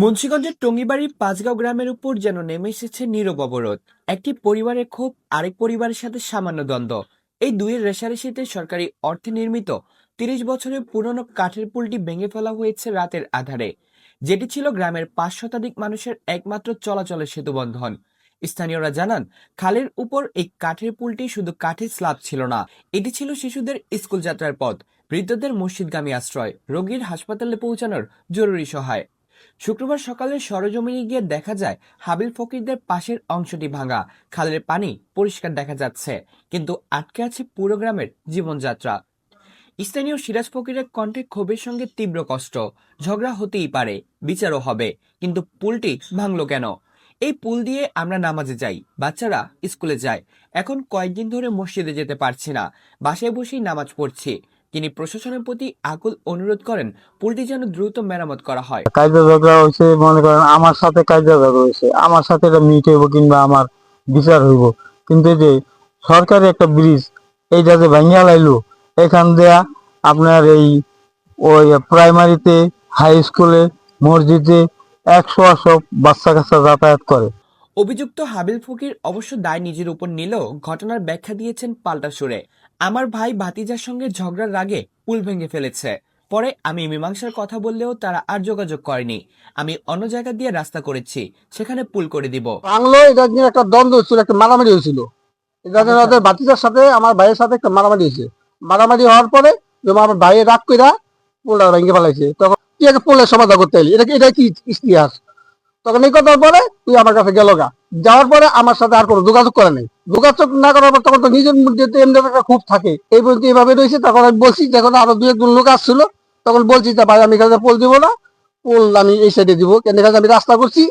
মুন্সিগঞ্জের টঙ্গিবাড়ির পাঁচগাঁও গ্রামের উপর যেন নেমে এসেছে নীরব অবরোধ। একটি পরিবারের ক্ষোভ, আরেক পরিবারের সাথে সামান্য দ্বন্দ্ব। এই দুইয়ের রেশারেশিতে সরকারি অর্থে নির্মিত তিরিশ বছরের পুরনো কাঠের পুলটি ভেঙে ফেলা হয়েছে রাতের আধারে। যেটি ছিল গ্রামের পাঁচ শতাধিক মানুষের একমাত্র চলাচলের সেতুবন্ধন। স্থানীয়রা জানান, খালের উপর এই কাঠের পুলটি শুধু কাঠের স্ল্যাব ছিল না, এটি ছিল শিশুদের স্কুল যাত্রার পথ, বৃদ্ধদের মসজিদগামী আশ্রয়, রোগীর হাসপাতালে পৌঁছানোর জরুরি সহায়। শুক্রবার সকালে সরজমিনে গিয়ে দেখা যায়, হাবিল ফকিরদের পাশের অংশটি ভাঙা। খালের পানি পরিষ্কার দেখা যাচ্ছে, কিন্তু আটকে আছে পুরো গ্রামের জীবনযাত্রা। স্থানীয় সিরাজ ফকিরের কণ্ঠে ক্ষোভের সঙ্গে তীব্র কষ্ট। ঝগড়া হতেই পারে, বিচারও হবে, কিন্তু পুলটি ভাঙলো কেন? এই পুল দিয়ে আমরা নামাজে যাই, বাচ্চারা স্কুলে যায়। এখন কয়েকদিন ধরে মসজিদে যেতে পারছি না, বাসায় বসেই নামাজ পড়ছি। তিনি প্রশাসনের প্রতি আকুল অনুরোধ করেন, পুলটি যেন দ্রুত মেরামত করা হয়। কায়দা ঝগড়া হয়েছে, মনে করেন আমার সাথে কায়দা ঝগড়া হয়েছে, আমার সাথে এটা মিট হইব কিংবা আমার বিচার হইব। কিন্তু যে সরকারি একটা ব্রিজ এইটা যে ভাঙিয়া লাইলো, এখান দেয়া আপনার এই ওই প্রাইমারিতে হাই স্কুলে মসজিদে একশো একশো বাচ্চা কাচ্চা যাতায়াত করে। অভিযুক্ত হাবিল ফকির অবশ্য দায় নিজের উপর নিলেও ঘটনার ব্যাখ্যা দিয়েছেন পাল্টা সুরে। আমার ভাই ভাতিজার সঙ্গে ঝগড়ার রাগে পুল ভেঙে ফেলেছে। পরে আমি মীমাংসার কথা বললেও তারা আর যোগাযোগ করেনি। আমি অন্য জায়গা দিয়ে রাস্তা করেছি সেখানে পুল করে দিব। বাংলো এটা নিয়ে একটা দ্বন্দ্ব হচ্ছিল একটা মারামারি হয়েছিল। এটা নিয়ে ওদের বাতিজার সাথে আমার ভাইয়ের সাথে একটা মারামারি হয়েছে। মারামারি হওয়ার পরে আমার ভাইয়ের রাগ কইরা পোলটা ভেঙে ফেলাইছে তখন কি একটা পোলের সমাধান করতে এটা এটা কি ইতিহাস? তখন এই কথার পরে তুই আমার কাছে গেল গা। যাওয়ার পরে আমার সাথে আর কোনো যোগাযোগ করে নাই। যোগাযোগ না করার পর তখন তো নিজের মধ্যে তো এমনি একটা খুব থাকে। এই পর্যন্ত এইভাবে রয়েছে, তখন আমি বলছি, যখন আরও দু একজন লোক আসছিল, তখন বলছি যে, ভাই, আমি এখানে পোল দিব না। পোল আমি এই সাইডে দিব। কেন এখানে আমি রাস্তা করছি।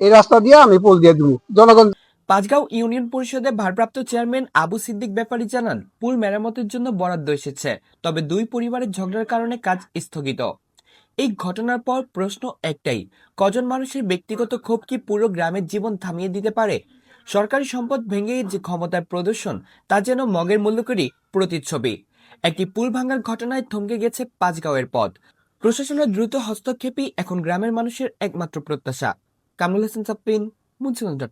এই রাস্তা দিয়ে আমি পোল দিয়ে দিব। জনগণ পাঁচগাঁও ইউনিয়ন পরিষদের ভারপ্রাপ্ত চেয়ারম্যান আবু সিদ্দিক ব্যাপারী জানান, পুল মেরামতের জন্য বরাদ্দ এসেছে। তবে দুই পরিবারের ঝগড়ার কারণে কাজ স্থগিত। এই ঘটনার পর প্রশ্ন একটাই, কজন মানুষের ব্যক্তিগত ক্ষোভ কি পুরো গ্রামের জীবন থামিয়ে দিতে পারে? সরকারি সম্পদ ভেঙে যে ক্ষমতার প্রদর্শন, তা যেন মগের মূল্যকরী প্রতিচ্ছবি। একটি পুল ভাঙার ঘটনায় থমকে গেছে পাঁচগাঁওয়ের পথ। প্রশাসনের দ্রুত হস্তক্ষেপই এখন গ্রামের মানুষের একমাত্র প্রত্যাশা। কামরুল হাসান সাপ্পিন মুন্সিগঞ্জ।